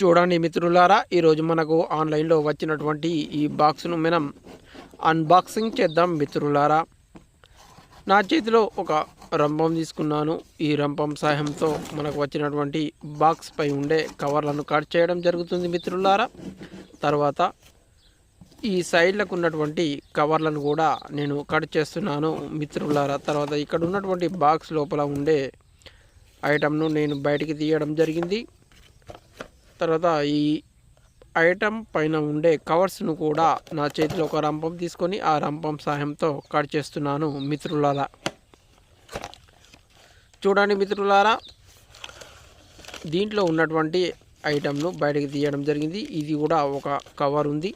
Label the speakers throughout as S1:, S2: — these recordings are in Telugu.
S1: చూడండి మిత్రులారా ఈరోజు మనకు ఆన్లైన్లో వచ్చినటువంటి ఈ బాక్స్ను మనం అన్బాక్సింగ్ చేద్దాం మిత్రులారా. నా చేతిలో ఒక రంపం తీసుకున్నాను. ఈ రంపం సహాయంతో మనకు వచ్చినటువంటి బాక్స్ పై ఉండే కవర్లను కట్ చేయడం జరుగుతుంది మిత్రులారా. తర్వాత ఈ సైడ్లకు ఉన్నటువంటి కవర్లను కూడా నేను కట్ చేస్తున్నాను మిత్రులారా. తర్వాత ఇక్కడ ఉన్నటువంటి బాక్స్ లోపల ఉండే ఐటమ్ను నేను బయటికి తీయడం జరిగింది. తర్వాత ఈ ఐటమ్ పైన ఉండే కవర్స్ను కూడా నా చేతిలో ఒక రంపం తీసుకొని ఆ రంపం సహాయంతో కట్ చేస్తున్నాను మిత్రులారా. చూడండి మిత్రులారా దీంట్లో ఉన్నటువంటి ఐటమ్ను బయటకు తీయడం జరిగింది. ఇది కూడా ఒక కవర్ ఉంది.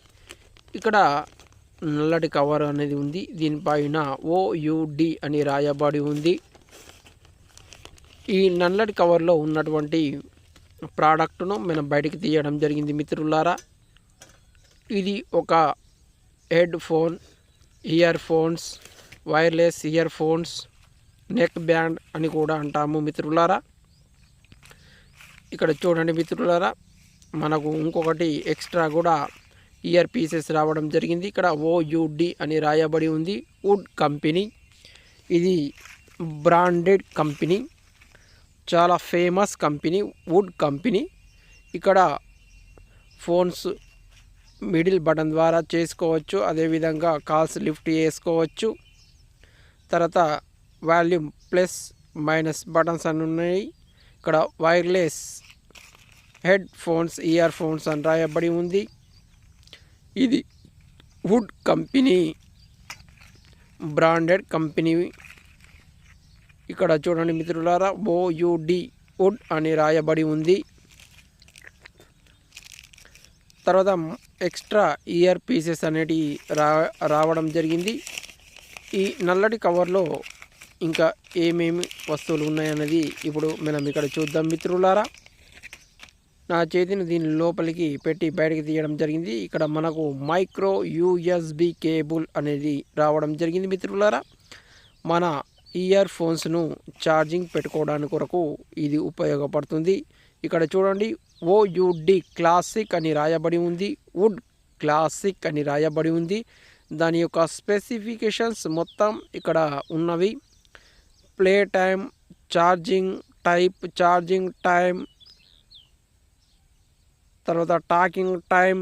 S1: ఇక్కడ నల్లటి కవర్ అనేది ఉంది. దీనిపైన ఓయుడి అని రాయబడి ఉంది. ఈ నల్లటి కవర్లో ఉన్నటువంటి ప్రోడక్ట్ను మనం బయటికి తీయడం జరిగింది మిత్రులారా. ఇది ఒక headphone earphones wireless earphones neckband అని కూడా అంటాము మిత్రులారా. ఇక్కడ చూడండి మిత్రులారా మనకు ఇంకొకటి ఎక్స్ట్రా కూడా ఇయర్ పీసెస్ రావడం జరిగింది. ఇక్కడ ఓయుడి అని రాయబడి ఉంది వుడ్ కంపెనీ. ఇది బ్రాండెడ్ కంపెనీ. చాలా ఫేమస్ కంపెనీ వుడ్ కంపెనీ ఇక్కడ ఫోన్స్ మిడిల్ బటన్ ద్వారా చేసుకోవచ్చు. అదేవిధంగా కాల్స్ లిఫ్ట్ చేసుకోవచ్చు. తర్వాత వాల్యూమ్ ప్లస్ మైనస్ బటన్స్ అని ఉన్నాయి. ఇక్కడ wireless headphones earphones అని రాయబడి ఉంది. ఇది వుడ్ కంపెనీ బ్రాండెడ్ కంపెనీ ఇక్కడ చూడండి మిత్రులారా ఓయుడి వుడ్ అని రాయబడి ఉంది. తర్వాత ఎక్స్ట్రా ఇయర్ పీసెస్ అనేటి రా రావడం జరిగింది. ఈ నల్లటి కవర్లో ఇంకా ఏమేమి వస్తువులు ఉన్నాయన్నది ఇప్పుడు మనం ఇక్కడ చూద్దాం మిత్రులారా. నా చేతిని దీని లోపలికి పెట్టి బయటకు తీయడం జరిగింది. ఇక్కడ మనకు మైక్రో యూఎస్బి కేబుల్ అనేది రావడం జరిగింది మిత్రులారా. మన ఇయర్ ఫోన్స్ను ఛార్జింగ్ పెట్టుకోవడానికి కొరకు ఇది ఉపయోగపడుతుంది. ఇక్కడ చూడండి ఓయుడి క్లాసిక్ అని రాయబడి ఉంది. వుడ్ క్లాసిక్ అని రాయబడి ఉంది. దాని యొక్క స్పెసిఫికేషన్స్ మొత్తం ఇక్కడ ఉన్నవి. Play time charging type charging time తర్వాత టాకింగ్ టైం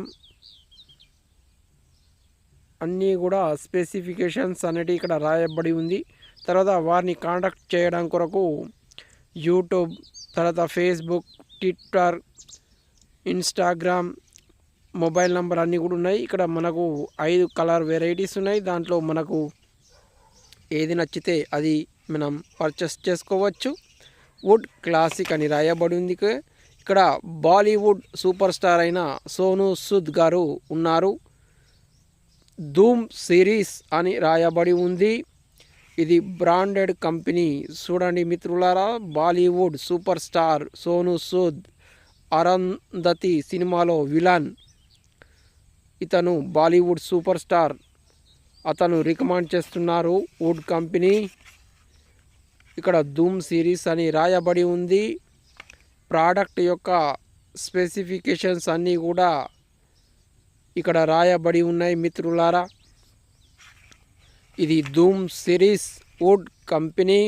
S1: అన్నీ కూడా స్పెసిఫికేషన్స్ అనేటివి ఇక్కడ రాయబడి ఉంది. తర్వాత వారిని కాంటాక్ట్ చేయడం కొరకు యూట్యూబ్ తర్వాత Facebook Twitter Instagram mobile number అన్నీ కూడా ఉన్నాయి. ఇక్కడ మనకు ఐదు కలర్ వెరైటీస్ ఉన్నాయి. దాంట్లో మనకు ఏది నచ్చితే అది మనం పర్చేస్ చేసుకోవచ్చు. వుడ్ క్లాసిక్ అని రాయబడి ఉంది. ఇక్కడ బాలీవుడ్ సూపర్ స్టార్ అయిన సోను సుద్ గారు ఉన్నారు. ధూమ్ సిరీస్ అని రాయబడి ఉంది. ఇది బ్రాండెడ్ కంపెనీ. చూడండి మిత్రులారా Bollywood super star Sonu Sood Arundhati సినిమాలో విలన్. ఇతను బాలీవుడ్ సూపర్ స్టార్. అతను రికమెండ్ చేస్తున్నారు వుడ్ కంపెనీ. ఇక్కడ ధూమ్ సిరీస్ అని రాయబడి ఉంది. ప్రోడక్ట్ యొక్క స్పెసిఫికేషన్స్ అన్నీ కూడా ఇక్కడ రాయబడి ఉన్నాయి మిత్రులారా. ఇది Dhoom series wood company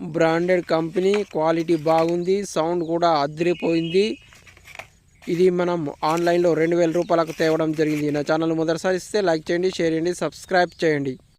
S1: branded company quality బాగుంది సౌండ్ కూడా అదిరిపోయింది. ఇది మనం ఆన్లైన్లో రెండు వేల రూపాయలకు తేవడం జరిగింది. నా ఛానల్ మొదటిసారి ఇస్తే లైక్ చేయండి షేర్ చేయండి సబ్స్క్రైబ్ చేయండి.